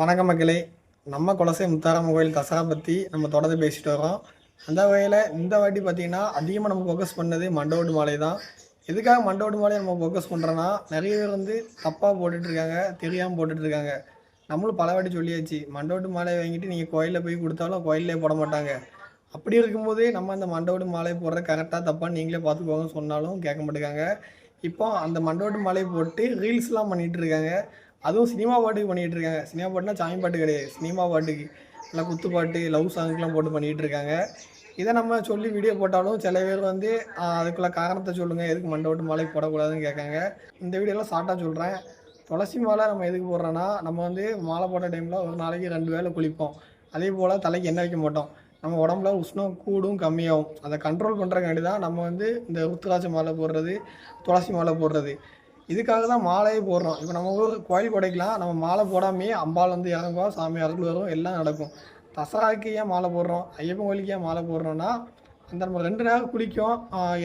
வணக்கம் மக்களே நம்ம குலசை முத்தாரம்மன் கோயில் தசரா பற்றி நம்ம தொடர்ந்து பேசிட்டு வரோம். அந்த வகையில் இந்த வாட்டி பார்த்திங்கன்னா அதிகமாக நம்ம ஃபோக்கஸ் பண்ணது மண்டோடு மாலை தான். எதுக்காக மண்டோடு மாலையை நம்ம ஃபோக்கஸ் பண்ணுறோன்னா நிறைய பேர் வந்து தப்பாக போட்டுட்ருக்காங்க தெரியாமல் போட்டுட்ருக்காங்க நம்மளும் பல வாட்டி சொல்லியாச்சு மண்டோடு மாலையை வாங்கிட்டு நீங்கள் கோயிலில் போய் கொடுத்தாலும் கோயிலே போட மாட்டாங்க. அப்படி இருக்கும்போது நம்ம அந்த மண்டோடு மாலை போடுற கரெக்டாக தப்பான்னு நீங்களே பார்த்துக்கோங்க சொன்னாலும் கேட்க மாட்டேங்காங்க. இப்போ அந்த மண்டோடு மாலை போட்டு ரீல்ஸ்லாம் பண்ணிகிட்டு இருக்காங்க. அதுவும் சினிமா பாட்டுக்கு பண்ணிகிட்டு இருக்காங்க சினிமா பாட்டுனா சாமி பாட்டு கிடையாது. சினிமா பாட்டுக்கு நல்லா குத்து பாட்டு லவ் சாங்க்லாம் போட்டு பண்ணிகிட்டு இருக்காங்க இதை நம்ம சொல்லி வீடியோ போட்டாலும் சில பேர் வந்து அதுக்குள்ள காரணத்தை சொல்லுங்கள் எதுக்கு மண்டை விட்டு மாலை போடக்கூடாதுன்னு கேட்காங்க. இந்த வீடியோலாம் ஷார்ட்டாக சொல்கிறேன் துளசி மாலை நம்ம எதுக்கு போடுறோன்னா நம்ம வந்து மாலை போட்ட டைமில் ஒரு நாளைக்கு ரெண்டு வேளை குளிப்போம். அதே போல் தலைக்கு எண்ணெய் வைக்க மாட்டோம். நம்ம உடம்புல உஷ்ணம் கூடும் கம்மியாகும். அதை கண்ட்ரோல் பண்ணுறக்காண்டி தான் நம்ம வந்து இந்த ருத்ராட்ச மாலை போடுறது துளசி மாலை போடுறது. இதுக்காக தான் மாலையே போடுறோம். இப்போ நம்ம ஊர் கோயில் கொடைக்கலாம் நம்ம மாலை போடாமையே அம்பாள் வந்து இறங்குவோம் சாமி அருள் வரும் எல்லாம் நடக்கும். தசராக்கு ஏன் மாலை போடுறோம்? ஐயப்பன் கோயிலுக்கு ஏன் மாலை போடுறோம்னா அந்த நம்ம ரெண்டு நேரம் குளிக்கும்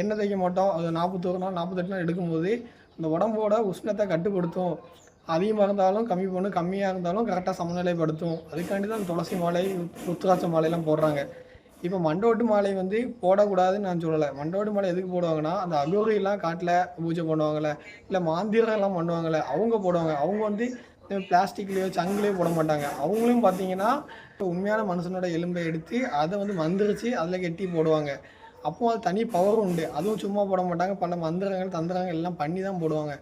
எண்ணெய் தேய்க்க மாட்டோம். அது நாற்பத்தோரு நாள் நாற்பத்தெட்டு நாள் எடுக்கும்போது அந்த உடம்போட உஷ்ணத்தை கட்டுப்படுத்தும். அதிகமாக இருந்தாலும் கம்மி பண்ணும் கம்மியாக இருந்தாலும் கரெக்டாக சமநிலைப்படுத்தும். அதுக்காண்டி தான் துளசி மாலை ருத்ராட்ச மாலையெல்லாம் போடுறாங்க. இப்போ மண்டோட்டு மாலை வந்து போடக்கூடாதுன்னு நான் சொல்லலை. மண்டோட்டு மாலை எதுக்கு போடுவாங்கன்னா அந்த அகோரியெல்லாம் காட்டில் பூஜை பண்ணுவாங்கள்ல இல்லை மாந்திரம்லாம் பண்ணுவாங்கள்ல அவங்க போடுவாங்க. அவங்க வந்து பிளாஸ்டிக்லேயோ சங்குலேயோ போட மாட்டாங்க. அவங்களும் பார்த்தீங்கன்னா உண்மையான மனுஷனோட எலும்பை எடுத்து அதை வந்து மந்திரிச்சு அதில் கெட்டி போடுவாங்க. அப்போ அது தனி பவர் உண்டு. அதுவும் சும்மா போட மாட்டாங்க. பல மந்திரங்கள் தந்திரங்கள் எல்லாம் பண்ணி தான் போடுவாங்க.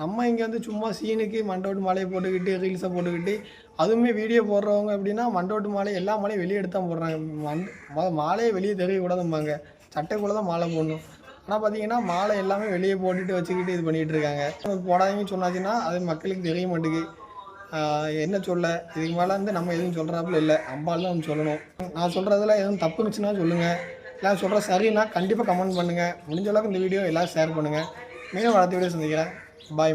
நம்ம இங்கே வந்து சும்மா சீனுக்கு மண்டோட்டு மாலையை போட்டுக்கிட்டு ரீல்ஸை போட்டுக்கிட்டு அதுவுமே வீடியோ போடுறவங்க அப்படின்னா மண்டோட்டு மாலை எல்லா மாலையும் வெளியே எடுத்து தான் போடுறாங்க. மண் மாலையை வெளியே தெரியக்கூடாதும்பாங்க. சட்டைக்குள்ளே தான் மாலை போடணும். ஆனால் பார்த்தீங்கன்னா மாலை எல்லாமே வெளியே போட்டுட்டு வச்சுக்கிட்டு இது பண்ணிகிட்டு இருக்காங்க. போடாதீங்கன்னு சொன்னாச்சுன்னா அது மக்களுக்கு தெரிய மாட்டேங்குது. என்ன சொல்ல? இதுக்கு மேலே வந்து நம்ம எதுவும் சொல்கிறாப்புல இல்லை. அம்பால் தான் சொல்லணும். நான் சொல்கிறதுல எதுவும் தப்பு இருந்துச்சுன்னா சொல்லுங்கள் எல்லாம் சொல்கிற சரின்னா கண்டிப்பாக கமெண்ட் பண்ணுங்கள் முடிஞ்ச அளவுக்கு இந்த வீடியோ எல்லோரும் ஷேர் பண்ணுங்கள் மீண்டும் வளர்த்து வீடியோ சந்திக்கிறேன். பாய்